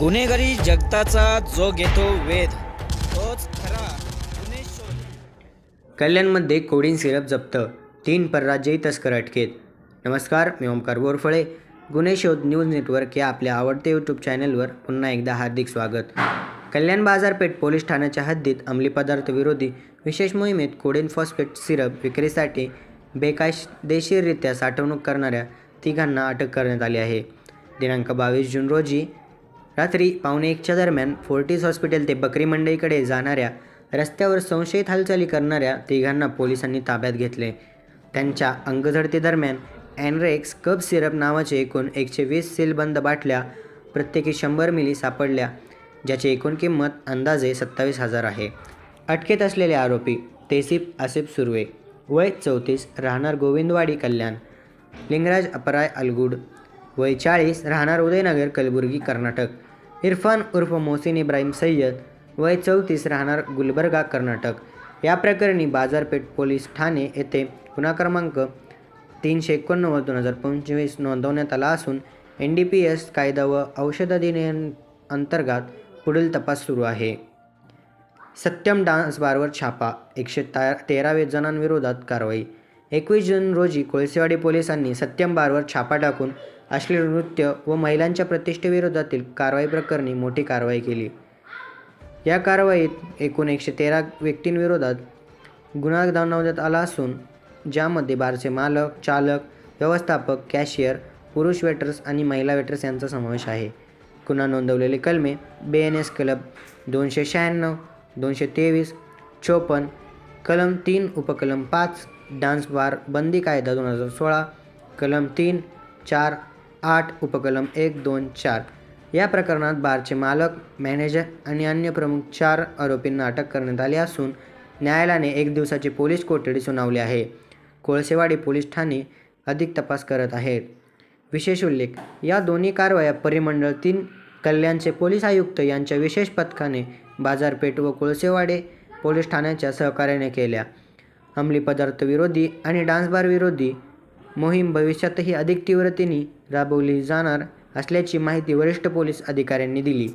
गुन्हेगारी जगताचा जो घेतो वेध तोच खरा गुन्हे कल्याणमध्ये कोडिन सिरप जप्त तीन परराज्यही तस्कर अटकेत. नमस्कार मी ओमकार बोरफळे. गुन्हे शोध न्यूज नेटवर्क या आपल्या आवडत्या यूट्यूब चॅनलवर पुन्हा एकदा हार्दिक स्वागत. कल्याण बाजारपेठ पोलीस ठाण्याच्या हद्दीत अंमली पदार्थ विरोधी विशेष मोहिमेत कोडिन फॉस्फेट सिरप विक्रीसाठी बेकायदेशीररित्या साठवणूक करणाऱ्या तिघांना अटक करण्यात आली आहे. दिनांक बावीस जून रोजी रात्री पावणे एकच्या दरम्यान फोर्टिस हॉस्पिटल ते बकरी मंडईकडे जाणाऱ्या रस्त्यावर संशयित हालचाली करणाऱ्या तिघांना पोलिसांनी ताब्यात घेतले. त्यांच्या अंगझडतीदरम्यान अँड्रेक्स कप सिरप नावाचे एकूण एकशे वीस सीलबंद बाटल्या प्रत्येकी शंभर मिली सापडल्या ज्याची एकूण किंमत अंदाजे सत्तावीस हजार आहे. अटकेत असलेले आरोपी तेसिप आसिफ सुर्वे वय चौतीस राहणार गोविंदवाडी कल्याण लिंगराज अपराय अलगुड वय चाळीस राहणार उदयनगर कलबुर्गी कर्नाटक. इरफान उर्फ मोहसिन इब्राहिम सय्यद वय चौतीस राहणार गुलबर्गा कर्नाटक. या प्रकरणी बाजारपेठ पोलीस ठाणे येथे गुन्हा क्रमांक तीनशे एकोणनव्वद दोन हजार पंचवीस नोंदवण्यात आला असून एन डी पी एस कायदा व औषध अधिनियम अंतर्गत पुढील तपास सुरू आहे. सत्यम डान्स बारवर छापा एकशे ता तेरावे जणांविरोधात कारवाई एकवीस जून रोजी कोळसेवाडी पोलिसांनी सत्यम बारवर छापा टाकून अश्लील नृत्य व महिलांच्या प्रतिष्ठेविरोधातील कारवाई प्रकरणी मोठी कारवाई केली. या कारवाईत एकूण एकशे तेरा व्यक्तींविरोधात गुन्हा नोंदवण्यात आला असून ज्यामध्ये बारचे मालक चालक व्यवस्थापक कॅशियर पुरुष वेटर्स आणि महिला वेटर्स यांचा समावेश आहे. गुन्हा नोंदवलेले कलमे बी एन एस क्लब दोनशे शहाण्णव दोनशे तेवीस चोपन्न कलम तीन उपकलम पाच डान्स बार बंदी कायदा दोन हजार सोळा कलम तीन चार आठ उपकलम एक दोन चार. या प्रकरणात बारचे मालक मॅनेजर आणि अन्य प्रमुख चार आरोपींना अटक करण्यात आली असून न्यायालयाने एक दिवसाची पोलीस कोठडी सुनावली आहे. कोळसेवाडी पोलीस ठाणे अधिक तपास करत आहेत. विशेष उल्लेख या दोन्ही कारवाया परिमंडळ तीन कल्याणचे पोलीस आयुक्त यांच्या विशेष पथकाने बाजारपेठ व कोळसेवाडे पोलीस ठाण्याच्या सहकार्याने केल्या. अंमली पदार्थ विरोधी आणि डान्सबार विरोधी. मोहीम भविष्यातही अधिक तीव्रतेने राबवली जाणार असल्याची माहिती वरिष्ठ पोलीस अधिकाऱ्यांनी दिली.